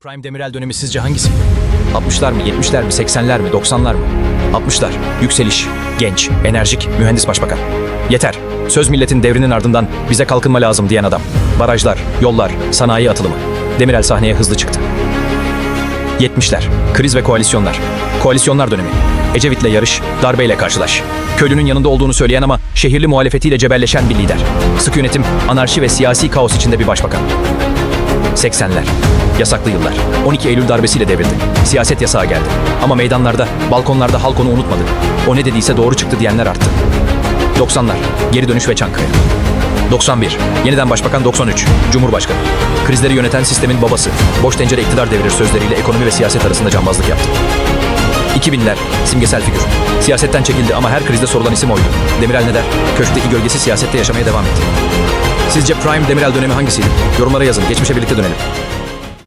Prime Demirel dönemi sizce hangisi? 60'lar mı, 70'ler mi, 80'ler mi, 90'lar mı? 60'lar. Yükseliş. Genç, enerjik, mühendis başbakan. Yeter. Söz milletin devrinin ardından bize kalkınma lazım diyen adam. Barajlar, yollar, sanayi atılımı. Demirel sahneye hızlı çıktı. 70'ler. Kriz ve koalisyonlar. Koalisyonlar dönemi. Ecevit'le yarış, darbeyle karşılaş. Köylünün yanında olduğunu söyleyen ama şehirli muhalefetiyle cebelleşen bir lider. Sık yönetim, anarşi ve siyasi kaos içinde bir başbakan. 80'ler. Yasaklı yıllar. 12 Eylül darbesiyle devrildi. Siyaset yasağı geldi. Ama meydanlarda, balkonlarda halk onu unutmadı. O ne dediyse doğru çıktı diyenler arttı. 90'lar. Geri dönüş ve Çankaya. 91. Yeniden Başbakan 93. Cumhurbaşkanı. Krizleri yöneten sistemin babası. Boş tencere iktidar devirir sözleriyle ekonomi ve siyaset arasında cambazlık yaptı. 2000'ler. Simgesel figür. Siyasetten çekildi ama her krizde sorulan isim oydu. Demirel ne der? Köşkteki gölgesi siyasette yaşamaya devam etti. Sizce Prime Demirel dönemi hangisiydi? Yorumlara yazın. Geçmişe birlikte dönelim.